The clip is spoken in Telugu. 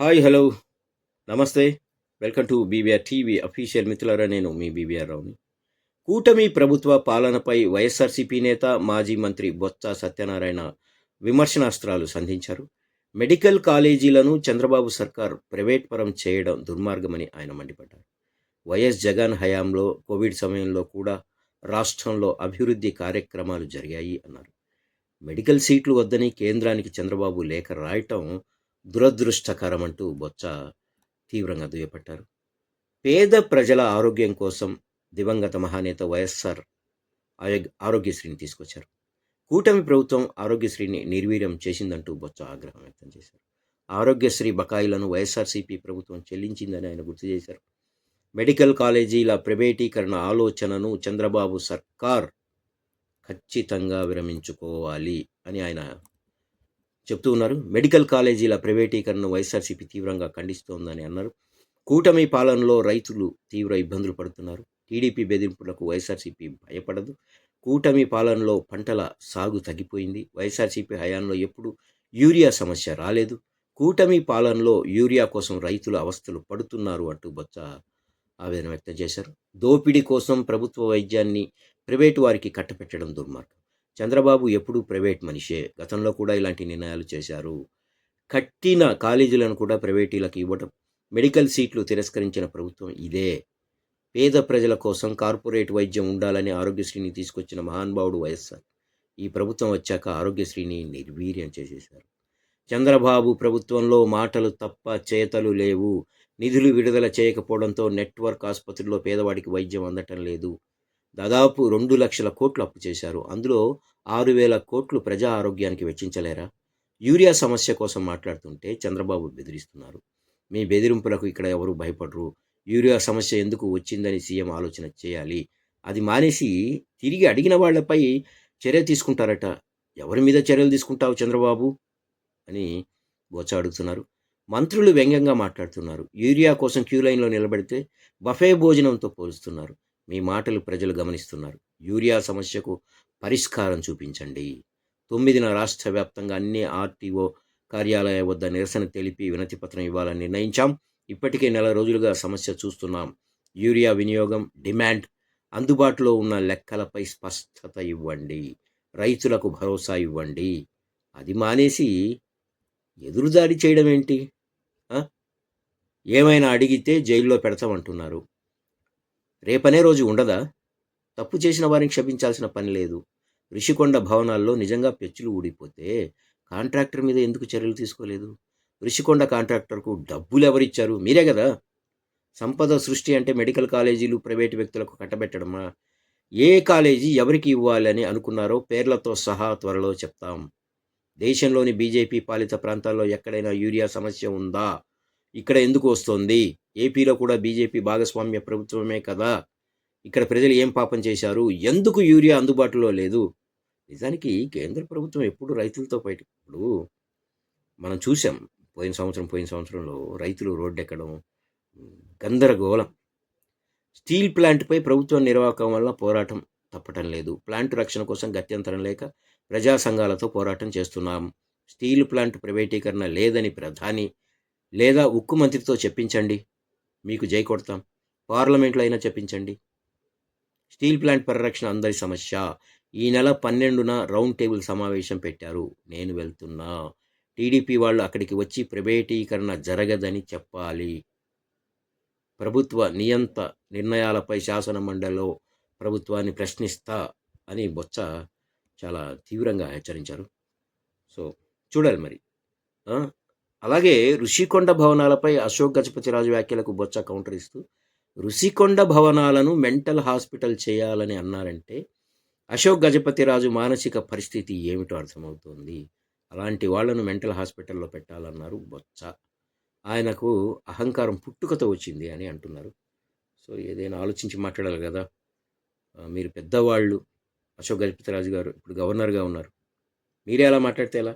Hi hello. నమస్తే. Welcome to BBR TV official మిత్రులారా నేను మీ బీబీఆర్ రావుని. కూటమి ప్రభుత్వ పాలనపై Y S R C P నేత మాజీ మంత్రి బొత్స సత్యనారాయణ విమర్శనాస్త్రాలు సంధించారు. మెడికల్ కాలేజీలను చంద్రబాబు సర్కార్ ప్రైవేట్ పరం చేయడం దుర్మార్గమని ఆయన మండిపడ్డారు. వైఎస్ జగన్ హయాంలో కోవిడ్ సమయంలో కూడా రాష్ట్రంలో అభివృద్ధి కార్యక్రమాలు జరిగాయి అన్నారు. మెడికల్ సీట్లు వద్దని కేంద్రానికి చంద్రబాబు లేఖ రాయటం దురదృష్టకరం అంటూ బొత్స తీవ్రంగా దుయ్యపట్టారు పేద ప్రజల ఆరోగ్యం కోసం దివంగత మహానేత వైఎస్ఆర్ ఆరోగ్యశ్రీని తీసుకొచ్చారు. కూటమి ప్రభుత్వం ఆరోగ్యశ్రీని నిర్వీర్యం చేసిందంటూ బొత్స ఆగ్రహం వ్యక్తం చేశారు. ఆరోగ్యశ్రీ బకాయిలను వైఎస్ఆర్సీపీ ప్రభుత్వం చెల్లించిందని ఆయన గుర్తు చేశారు. మెడికల్ కాలేజీల ప్రైవేటీకరణ ఆలోచనను చంద్రబాబు సర్కార్ ఖచ్చితంగా విరమించుకోవాలి అని ఆయన చెప్తూ ఉన్నారు. మెడికల్ కాలేజీల ప్రైవేటీకరణను వైఎస్ఆర్సీపీ తీవ్రంగా ఖండిస్తోందని అన్నారు. కూటమి పాలనలో రైతులు తీవ్ర ఇబ్బందులు పడుతున్నారు. టీడీపీ బెదిరింపులకు వైఎస్ఆర్సీపీ భయపడదు. కూటమి పాలనలో పంటల సాగు తగ్గిపోయింది. వైఎస్ఆర్సీపీ హయాంలో ఎప్పుడు యూరియా సమస్య రాలేదు. కూటమి పాలనలో యూరియా కోసం రైతులు అవస్థలు పడుతున్నారు అంటూ బొత్స ఆవేదన వ్యక్తం చేశారు. దోపిడీ కోసం ప్రభుత్వ వైద్యాన్ని ప్రైవేటు వారికి కట్టపెట్టడం దుర్మార్గం. చంద్రబాబు ఎప్పుడూ ప్రైవేట్ మనిషే. గతంలో కూడా ఇలాంటి నిర్ణయాలు చేశారు. కట్టిన కాలేజీలను కూడా ప్రైవేటీలకు ఇవ్వటం మెడికల్ సీట్లు తిరస్కరించిన ప్రభుత్వం ఇదే. పేద ప్రజల కోసం కార్పొరేట్ వైద్యం ఉండాలని ఆరోగ్యశ్రీని తీసుకొచ్చిన మహానుభావుడు వైఎస్ఆర్. ఈ ప్రభుత్వం వచ్చాక ఆరోగ్యశ్రీని నిర్వీర్యం చేసేశారు. చంద్రబాబు ప్రభుత్వంలో మాటలు తప్ప చేతలు లేవు. నిధులు విడుదల చేయకపోవడంతో నెట్వర్క్ ఆసుపత్రిలో పేదవాడికి వైద్యం అందటం లేదు. దాదాపు రెండు లక్షల కోట్లు అప్పు చేశారు. అందులో ఆరు వేల కోట్లు ప్రజా ఆరోగ్యానికి వెచ్చించలేరా? యూరియా సమస్య కోసం మాట్లాడుతుంటే చంద్రబాబు బెదిరిస్తున్నారు. మీ బెదిరింపులకు ఇక్కడ ఎవరు భయపడరు. యూరియా సమస్య ఎందుకు వచ్చిందని సీఎం ఆలోచన చేయాలి. అది మానేసి తిరిగి అడిగిన వాళ్ళపై చర్య తీసుకుంటారట. ఎవరి మీద చర్యలు తీసుకుంటావు చంద్రబాబు? అని బోచ అడుగుతున్నారు మంత్రులు వ్యంగ్యంగా మాట్లాడుతున్నారు. యూరియా కోసం క్యూ లైన్లో నిలబడితే బఫే భోజనంతో పోలుస్తున్నారు. మీ మాటలు ప్రజలు గమనిస్తున్నారు. యూరియా సమస్యకు పరిష్కారం చూపించండి. తొమ్మిదిన రాష్ట్ర వ్యాప్తంగా అన్ని ఆర్టీఓ కార్యాలయ వద్ద నిరసన తెలిపి వినతిపత్రం ఇవ్వాలని నిర్ణయించాం. ఇప్పటికే నెల రోజులుగా సమస్య చూస్తున్నాం. యూరియా వినియోగం డిమాండ్ అందుబాటులో ఉన్న లెక్కలపై స్పష్టత ఇవ్వండి. రైతులకు భరోసా ఇవ్వండి. అది మానేసి ఎదురుదాడి చేయడం ఏంటి ఏమైనా అడిగితే జైల్లో పెడతామంటున్నారు. రేపనే రోజు ఉండదా? తప్పు చేసిన వారిని క్షమించాల్సిన పని లేదు. ఋషికొండ భవనాల్లో నిజంగా పెచ్చులు ఊడిపోతే కాంట్రాక్టర్ మీద ఎందుకు చర్యలు తీసుకోలేదు? ఋషికొండ కాంట్రాక్టర్కు డబ్బులు ఎవరిచ్చారు మీరే కదా! సంపద సృష్టి అంటే మెడికల్ కాలేజీలు ప్రైవేటు వ్యక్తులకు కట్టబెట్టడమా? ఏ కాలేజీ ఎవరికి ఇవ్వాలని అనుకున్నారో పేర్లతో సహా త్వరలో చెప్తాం. దేశంలోని బీజేపీ పాలిత ప్రాంతాల్లో ఎక్కడైనా యూరియా సమస్య ఉందా? ఇక్కడ ఎందుకు వస్తోంది? ఏపీలో కూడా బీజేపీ భాగస్వామ్య ప్రభుత్వమే కదా. ఇక్కడ ప్రజలు ఏం పాపం చేశారు? ఎందుకు యూరియా అందుబాటులో లేదు? నిజానికి కేంద్ర ప్రభుత్వం ఎప్పుడు రైతులతో బయట ఇప్పుడు మనం చూసాం పోయిన సంవత్సరం పోయిన సంవత్సరంలో రైతులు రోడ్డు ఎక్కడం గందరగోళం. స్టీల్ ప్లాంట్పై ప్రభుత్వం నిర్వాహకం వల్ల పోరాటం తప్పటం లేదు. ప్లాంట్ రక్షణ కోసం గత్యంతరం లేక ప్రజా సంఘాలతో పోరాటం చేస్తున్నాం. స్టీల్ ప్లాంట్ ప్రైవేటీకరణ లేదని ప్రధాని లేదా ఉక్కు మంత్రితో చెప్పించండి. మీకు జై కొడతాం. పార్లమెంట్లో అయినా చెప్పించండి. స్టీల్ ప్లాంట్ పరిరక్షణ అందరి సమస్య. ఈ నెల పన్నెండున రౌండ్ టేబుల్ సమావేశం పెట్టారు. నేను వెళ్తున్నా. టీడీపీ వాళ్ళు అక్కడికి వచ్చి ప్రైవేటీకరణ జరగదని చెప్పాలి. ప్రభుత్వ నియంత నిర్ణయాలపై శాసన మండలిలో ప్రభుత్వాన్ని ప్రశ్నిస్తా అని బొత్స చాలా తీవ్రంగా హెచ్చరించారు. సో చూడాలి మరి. అలాగే ఋషికొండ భవనాలపై అశోక్ గజపతిరాజు వ్యాఖ్యలకు బొచ్చ కౌంటర్ ఇస్తూ ఋషికొండ భవనాలను మెంటల్ హాస్పిటల్ చేయాలని అన్నారంటే అశోక్ గజపతిరాజు మానసిక పరిస్థితి ఏమిటో అర్థమవుతోంది. అలాంటి వాళ్ళను మెంటల్ హాస్పిటల్లో పెట్టాలన్నారు బొచ్చ ఆయనకు అహంకారం పుట్టుకతో వచ్చింది అని అంటున్నారు. సో ఏదైనా ఆలోచించి మాట్లాడాలి కదా. మీరు పెద్దవాళ్ళు అశోక్ గజపతిరాజు గారు ఇప్పుడు గవర్నర్గా ఉన్నారు. మీరే అలా మాట్లాడితే ఎలా?